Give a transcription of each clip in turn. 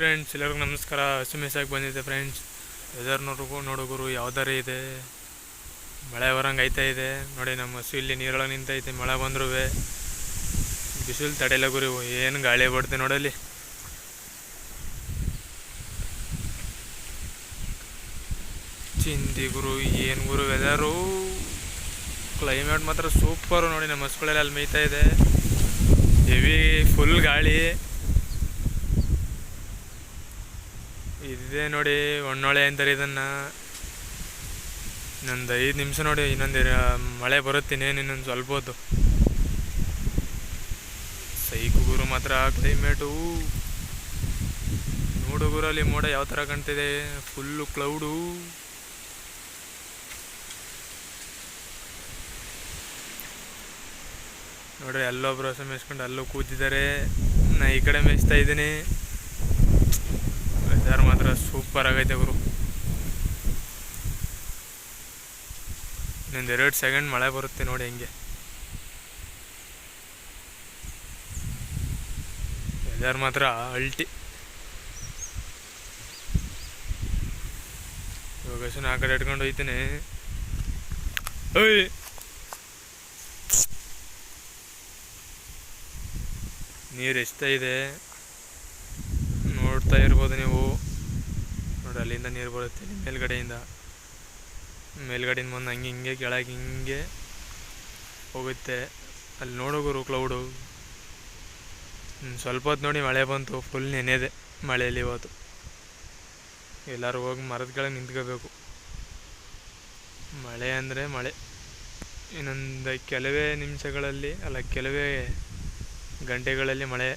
Friends ಎಲ್ಲರಿಗೂ ನಮಸ್ಕಾರ. ಹಸು ಮೇಸಾಗಿ ಬಂದಿದೆ ಫ್ರೆಂಡ್ಸ್ ವೆದರ್ ನೋಡ್ಬೇಕು ನೋಡುಗರು ಯಾವ್ದಾರು ಇದೆ? ಮಳೆ ಬರಂಗೆ ಆಯ್ತಾ ಇದೆ. ನೋಡಿ ನಮ್ಮ ಹಸು ಇಲ್ಲಿ ನೀರೊಳಗೆ ನಿಂತೈತೆ, ಮಳೆ ಬಂದ್ರೂ ಬಿಸಿಲು ತಡೆಯಲ್ಲ ಗುರು, ಏನು ಗಾಳಿ ಬಡ್ತೆ ನೋಡಲ್ಲಿ. ಚಿಂದಿ ಗುರು, ಏನು ಗುರು ವೆದರು ಕ್ಲೈಮೇಟ್ ಮಾತ್ರ ಸೂಪರು ನೋಡಿ ನಮ್ಮ ಹಸುಗಳೆಲ್ಲ ಅಲ್ಲಿ ಮೇಯ್ತಾ ಇದೆ. ಹೆವಿ ಫುಲ್ ಗಾಳಿ. ಇದೇ ನೋಡಿ ಒಣ್ಣೊಳೆ ಅಂತಾರೆ ಇದನ್ನು. ಇನ್ನೊಂದು ಐದು ನಿಮಿಷ ನೋಡಿ, ಇನ್ನೊಂದು ಮಳೆ ಬರುತ್ತೆ ಇನ್ನೊಂದು ಸ್ವಲ್ಪ ಹೊತ್ತು. ಸೈಕುಗುರು ಮಾತ್ರ ಕ್ಲೈಮೇಟು ನೋಡು ಗುರು, ಅಲ್ಲಿ ಮೋಡ ಯಾವ ಥರ ಕಾಣ್ತಿದೆ? ಫುಲ್ಲು ಕ್ಲೌಡು ನೋಡ್ರಿ, ಅಲ್ಲೊಬ್ರು ಹೊಸ ಮೇಯಿಸ್ಕೊಂಡು ಅಲ್ಲೂ ಕೂತಿದ್ದಾರೆ. ನಾ ಈ ಕಡೆ ಮೇಯಿಸ್ತಾ ಇದ್ದೀನಿ. ಸೂಪರ್ ಆಗೈತೆ ಗುರು. ಇನ್ನೊಂದು ಎರಡು ಸೆಕೆಂಡ್ ಮಳೆ ಬರುತ್ತೆ ನೋಡಿ ಹೆಂಗೆ. ವೆದರ್ ಮಾತ್ರ ಅಲ್ಟಿ. ಯೋಗೇಶನ್ ಆ ಕಡೆ ಇಟ್ಕೊಂಡು ಹೋಯ್ತೀನಿ. ಓಯ್ ನೀರು ಎಷ್ಟ ಇದೆ. ನೋಡ್ತಾ ಇರ್ಬೋದು ನೀವು. ಅಲ್ಲಿಂದ ನೀರು ಬರುತ್ತೆ ಮೇಲ್ಗಡೆಯಿಂದ. ಮೇಲ್ಗಡೆಯಿಂದ ಮುಂದೆ ಹಂಗೆ, ಹಿಂಗೆ, ಕೆಳಗೆ ಹಿಂಗೆ ಹೋಗುತ್ತೆ. ಅಲ್ಲಿ ನೋಡೋಗುರು ಕ್ಲೌಡು ಸ್ವಲ್ಪ ಹೊತ್ತು ನೋಡಿ ಮಳೆ ಬಂತು ಫುಲ್ ನೆನೆದೆ ಮಳೆಯಲ್ಲಿ ಇವತ್ತು. ಎಲ್ಲರೂ ಹೋಗಿ ಮರದ ಕೆಳಗೆ ನಿಂತ್ಕೋಬೇಕು. ಮಳೆ ಅಂದರೆ ಮಳೆ. ಇನ್ನೊಂದು ಕೆಲವೇ ನಿಮಿಷಗಳಲ್ಲಿ, ಅಲ್ಲ, ಕೆಲವೇ ಗಂಟೆಗಳಲ್ಲಿ ಮಳೆ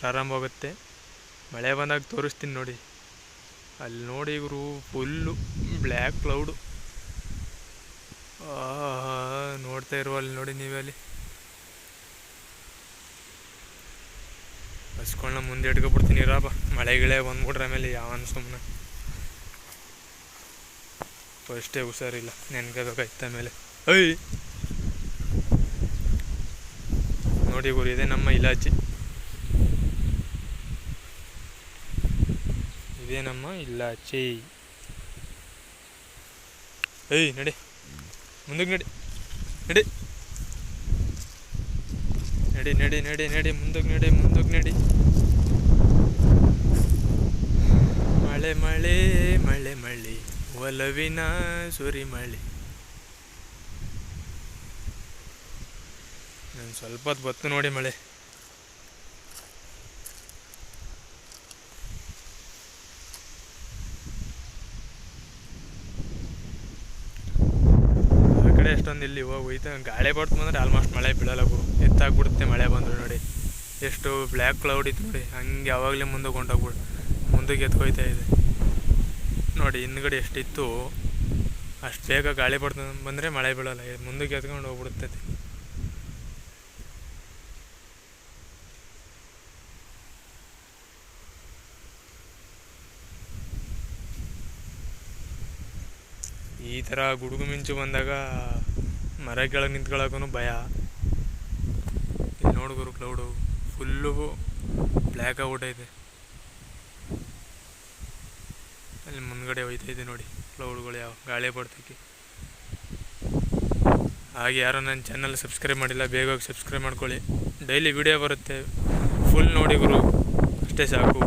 ಪ್ರಾರಂಭ ಮಳೆ ಬಂದಾಗ ತೋರಿಸ್ತೀನಿ ನೋಡಿ. ಅಲ್ಲಿ ನೋಡಿ ಇವರು ಫುಲ್ಲು ಬ್ಲ್ಯಾಕ್ ಕ್ಲೌಡು. ನೋಡ್ತಾ ಇರುವ ಅಲ್ಲಿ ನೋಡಿ ನೀವೇ ಅಲ್ಲಿ. ಹಸ್ಗಳನ್ನ ಮುಂದೆ ಇಟ್ಕೊಬಿಡ್ತೀನಿ ಮಳೆ ಗಿಳೆ ಬಂದ್ಬಿಟ್ರೆ ಆಮೇಲೆ ಯಾವನ್ ಸುಮ್ಮನೆ ಫಸ್ಟೇ ಹುಷಾರಿಲ್ಲ, ನೆನ್ಕೋಬೇಕಾಯ್ತು ಆಮೇಲೆ. ಐ ನೋಡಿ ಗುರು, ಇದೆ ನಮ್ಮ ಇಲಾಚಿ ಇದೇ ನಮ್ಮ ಇಲಾಚಿ ಏಯ್, ನಡೆ. ಮುಂದಕ್ಕೆ ನಡಿ. ನಡಿ. ನಡಿ ನಡಿ ನಡಿ ನಡಿ. ಮುಂದಕ್ಕೆ ನಡಿ ಮುಂದಕ್ಕೆ ನಡಿ. ಮಳೆ ಮಳೆ ಮಳೆ ಮಳೆ. ಒಲವಿನ ಸುರಿ ಮಳೆ. ನಾನು ಸ್ವಲ್ಪ ಹೊತ್ತು ಬತ್ತು ನೋಡಿ ಮಳೆ. ಅಷ್ಟೊಂದು ಇಲ್ಲಿ ಹೋಯ್ತು. ಗಾಳಿ ಬಡ್ತು ಬಂದರೆ ಆಲ್ಮೋಸ್ಟ್ ಮಳೆ ಬೀಳಲ್ಲ ಗುರು. ಎತ್ತಾಗ್ಬಿಡುತ್ತೆ ಮಳೆ ಬಂದರು ನೋಡಿ. ಎಷ್ಟು ಬ್ಲ್ಯಾಕ್ ಕ್ಲೌಡ್ ಇತ್ತು ನೋಡಿ. ಹಂಗೆ ಯಾವಾಗಲೇ ಮುಂದಕ್ಕೆ ಹೊಂಟೋಗ್ಬಿಡು ಮುಂದಕ್ಕೆ ಎತ್ಕೊಯ್ತಾ ಇದೆ. ನೋಡಿ, ಹಿಂದ್ಗಡೆ ಎಷ್ಟಿತ್ತು? ಅಷ್ಟು ಬೇಗ ಗಾಳಿ ಬಡ್ತು ಬಂದರೆ ಮಳೆ ಬೀಳಲ್ಲ. ಮುಂದೆ ಮುಂದಕ್ಕೆ ಎತ್ಕೊಂಡು ಹೋಗ್ಬಿಡುತ್ತೆ. ಈ ಥರ ಗುಡುಗು ಮಿಂಚು ಬಂದಾಗ ಮರ ಕೆಳಗೆ ನಿಂತ್ಕೊಳ್ಳೋಕ್ಕೂ ಭಯ. ಇಲ್ಲಿ ನೋಡಿದ್ರು ಕ್ಲೌಡು ಫುಲ್ಲು ಬ್ಲ್ಯಾಕ್ ಐತೆ ಅಲ್ಲಿ ಮುಂದ್ಗಡೆ ಇದೆ ನೋಡಿ ಕ್ಲೌಡ್ಗಳು ಯಾವ ಗಾಳಿ ಬರ್ತೈತಿ. ಹಾಗೆ ಯಾರೋ ನನ್ನ ಚಾನಲ್ ಸಬ್ಸ್ಕ್ರೈಬ್ ಮಾಡಿಲ್ಲ, ಬೇಗ ಹೋಗಿ ಸಬ್ಸ್ಕ್ರೈಬ್ ಮಾಡ್ಕೊಳ್ಳಿ. ಡೈಲಿ ವಿಡಿಯೋ ಬರುತ್ತೆ. ಫುಲ್ ನೋಡಿ ಗುರು. ಅಷ್ಟೇ ಸಾಕು.